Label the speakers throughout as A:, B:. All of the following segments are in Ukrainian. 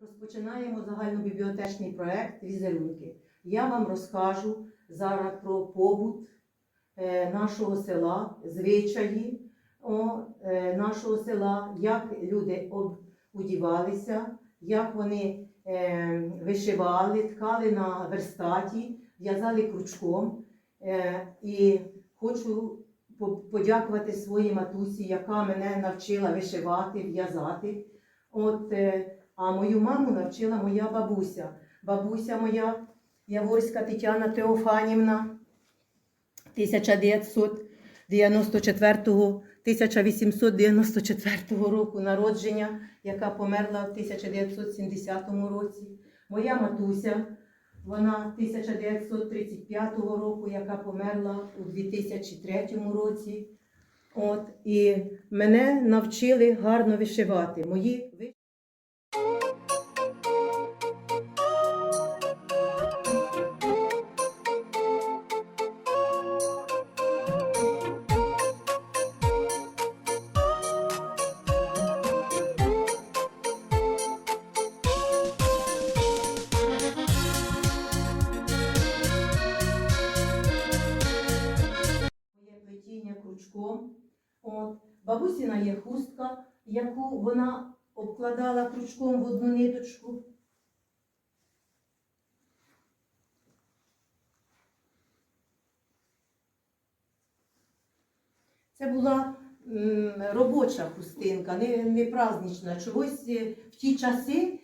A: Розпочинаємо загальнобібліотечний проект Візерунки. Я вам розкажу зараз про побут е, нашого села, звичаї е, нашого села, як люди одівалися, як вони е, вишивали, ткали на верстаті, в'язали крючком. Е, і хочу подякувати своїй матусі, яка мене навчила вишивати, в'язати. От, е, а мою маму навчила моя бабуся. Бабуся моя Яворська Тетяна Теофанівна 1994-1894 року народження, яка померла в 1970 році. Моя матуся, вона 1935 року, яка померла у 2003 році. От, і мене навчили гарно вишивати. Мої крючком. От. Бабусіна є хустка, яку вона обкладала крючком в одну ниточку. Це була робоча хустинка, не, не празднична. Чогось е, в ті часи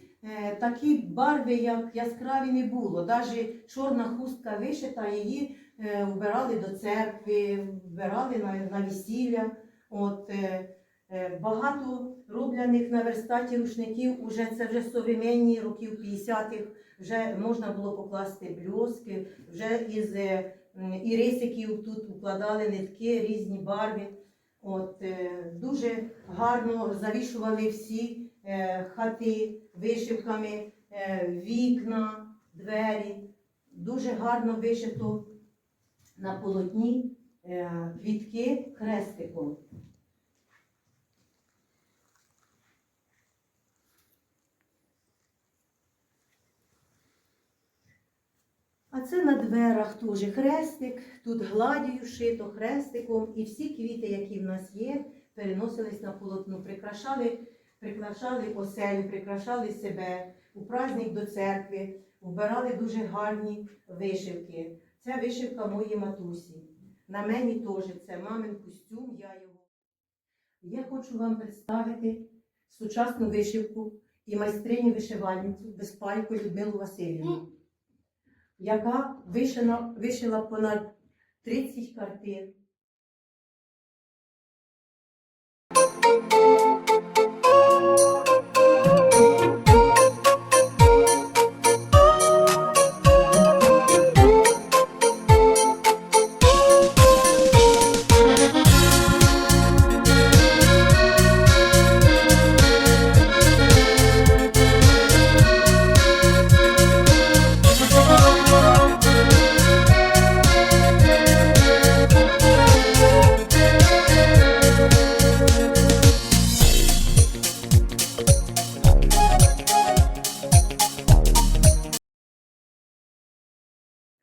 A: такі барви, як яскраві, не було. Навіть чорна хустка вишита, її е, вбирали до церкви, вбирали на, на весілля. От, е, е, багато робляних на верстаті рушників, уже, це вже современні років 50-х, вже можна було покласти бльоски, вже із е, ірисиків тут укладали нитки, різні барви. От, е, дуже гарно завішували всі е, хати вишивками, е, вікна, двері. Дуже гарно вишито на полотні е, квітки хрестиком. А це на дверах теж хрестик, тут гладію шито хрестиком, і всі квіти, які в нас є, переносились на полотно, прикрашали, прикрашали оселю, прикрашали себе у праздник до церкви, вбирали дуже гарні вишивки. Це вишивка моєї матусі. На мені теж це мамин костюм, я його. Я хочу вам представити сучасну вишивку і майстриню вишивальницю Безпалько Людмилу Васильівну яка вишила, вишила понад 30 картин.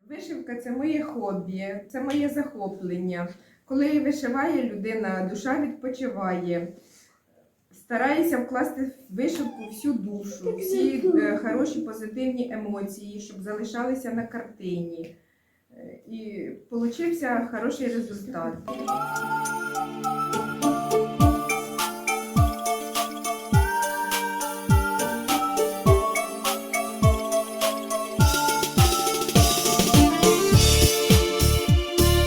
B: Вишивка це моє хобі, це моє захоплення. Коли вишиває людина, душа відпочиває. Стараюся вкласти в вишивку всю душу, всі е, хороші позитивні емоції, щоб залишалися на картині. Е, І получився хороший результат.